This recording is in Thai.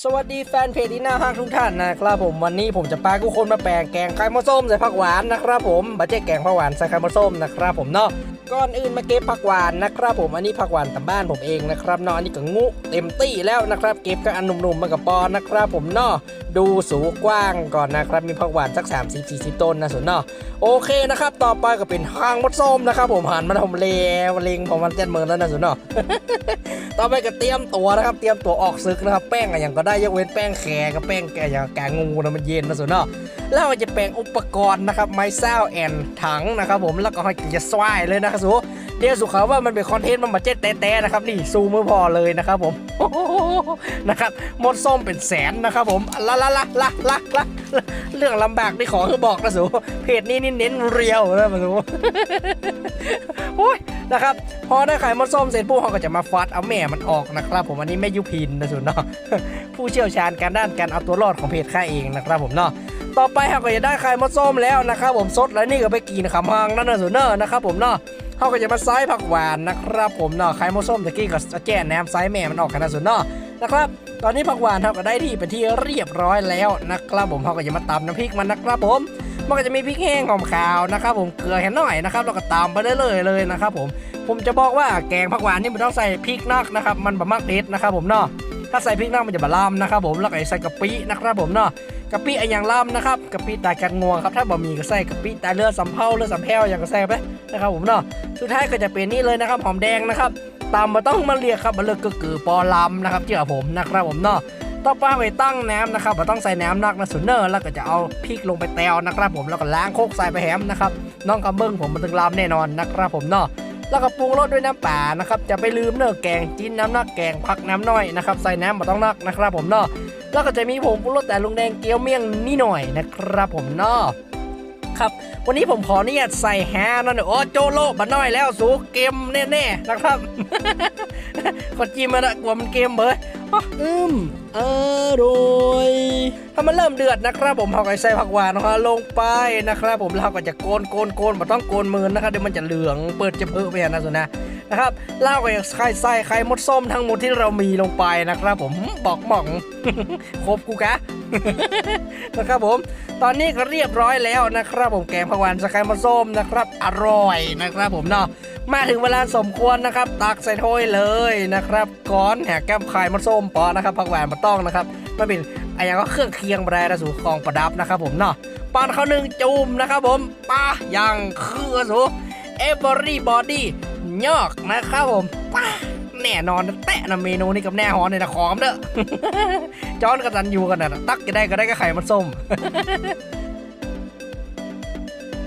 สวัสดีแฟนเพจที่น่าฮักทุกท่านนะครับผมวันนี้ผมจะพาทุกคนมาแปลงแกงไข่มะส้มใส่ผักหวานนะครับผมบัจเจแกงผักหวานใส่ไข่มะส้มนะครับผมเนาะก่อนอื่นมาเก็บผักหวานนะครับผมอันนี้ผักหวานตามบ้านผมเองนะครับเนาะอันนี้ก็งูเต็มตี้แล้วนะครับ เก็บก็อันหนุ่มๆมากับปอนนะครับผมเนาะ ดูสูงกว้างก่อนนะครับ มีผักหวานสัก 30 40 ต้นนะส่วนเนาะโอเคนะครับ ต่อไปก็เป็นหางมดส้มนะครับ ผมหันมาทำเลวเลงผมมันเจ็ดหมื่นแล้วนะส่วนเนาะต่อไปก็เตรียมตัวนะครับ เตรียมตัวออกซึกนะครับแป้งอะไรอย่างก็ได้ยกเว้นแป้งแขกับแป้งแกอย่างแกงงูนะมันเย็นนะส่วนเนาะแล้วจะแปลงอุปกรณ์นะครับไม้เส้าแอนถังนะครับ ผมแล้วก็ให้จะสวายเลยนะครับสู เดียวสุขาว่ามันเป็นคอนเทนต์มันมาเจ็ดแต่ๆนะครับนี่ซูมไม่พอเลยนะครับผมนะครับหมดส้มเป็นแสนนะครับผมละละละละละละเรื่องลำบากนี่ขอคือบอกนะสูเพจนี้นี่เน้นเรียวนะมาสูโอ้ยนะครับพอได้ไข่มดส้มเสร็จปุ๊บเขาก็จะมาฟัดเอาแม่มันออกนะครับผมอันนี้แม่ยุพินนะสุดเนาะผู้เชี่ยวชาญการด้านการเอาตัวรอดของเพจข้าเองนะครับผมเนาะต่อไปเขาก็จะได้ไข่มดส้มแล้วนะครับผมสดแล้วนี่ก็ไปกินขำฮังนั่นนะสุดเนอะนะครับผมเนาะ เขาก็จะมาไซส์ผักหวานนะครับผมเนาะไข่มดส้มตะกี้ก็แจ้แนมไซส์แม่มันออกกันนะสุดเนาะนะครับ ตอนนี้ผักหวานเขาก็ได้ที่เป็นที่เรียบร้อยแล้วนะครับผมเขาก็จะมาตำน้ำพริกมันนะครับผมมันก็จะมีพริกแห้งหอมขาวนะครับผมเกลือแค่หน่อยนะครับแล้วก็ตามไปเรื่อยๆเลยนะครับผมผมจะบอกว่าแกงผักหวานนี่มันต้องใส่พริกนักนะครับมันบะมักเด็ดนะครับผมเนาะถ้าใส่พริกนักมันจะบะล่ำนะครับผมแล้วก็ใส่กะปินะครับผมเนาะ กะปิอันอย่างล่ำนะครับกะปิตากันงวงครับถ้าบะหมี่ก็ใส่กะปิตาเลือดสำเภาเลือดสำแพวอย่างก็ใส่ไปนะครับผมเนาะสุดท้ายก็จะเป็นนี่เลยนะครับหอมแดงนะครับตามมาต้องมาเรียกครับมาเลือกก็คือปอลำนะครับเชื่อผมนะครับผมเนาะต่อไปไปตั้งน้ำนะครับเราต้องใส่น้ำนักนะสุนเนอร์แล้วก็จะเอาพริกลงไปแตวนะครับผมแล้วก็ล้างโคกใส่ไปแฮมนะครับน้องกำเบิ้งผมมันถึงลามแน่นอนนะครับผมเนาะ แล้วก็ปรุงรสด้วยน้ำป่านะครับจะไปลืมเนื้อแกงจิ้นน้ำนักแกงผักน้ำน้อยนะครับใส่น้ำมาต้องนักนะครับผมเนาะแล้วก็จะมีผงปรุงรสแต่ลุงแดงเกี๊ยวเมี่ยงนี่หน่อยนะครับผมเนาะ ครับ วันนี้ผมขออนุญาตใส่แฮนั่นโอ้โจโลบันน้อยแล้วสูเกมแน่ๆนะครับขอจิ้มมาละกลัวมันเกมเบอร์อืมอร่อยถ้ามันเริ่มเดือดนะครับผมเราก็ใส่ผักหวานของเราลงไปนะครับ ผมเราก็จะโกนโกนโกนมาต้องโกนมือนะครับเดี๋ยวมันจะเหลืองเปิดจะเพิ่มไปนะสุนะนะครับเราก็จะใส่ใส่ไข่มดส้มทั้งหมดที่เรามีลงไปนะครับ ผมบอกหม่องครบกูกะ นะครับผม ตอนนี้ก็เรียบร้อยแล้วนะครับ ผมแกงผักหวานสไข่มดส้มนะครับ อร่อยนะครับ ผมเนาะมาถึงเวลาสมควรนะครับ ตักใส่ถ้วยเลยนะครับก้อนแหกแก้มไข่มดส้มปอนะครับผักหวานมาต้องนะครับมันเป็นอะไรอย่างก็เครื่องเคียงแบรนด์สู่ของประดับนะครับ ผมเนาะปานเขาหนึ่งจุ่มนะครับ ผมป้ายังคือสู่เอเวอรี่บอดี้ยอกนะครับผมป้า แน่นอนแตะนะเมนูนี้กับแน่ฮอนเลยนะขอมเด้อจอนกับตันยูกันนะตักจะได้ก็ได้ก็ไข่มันส้ม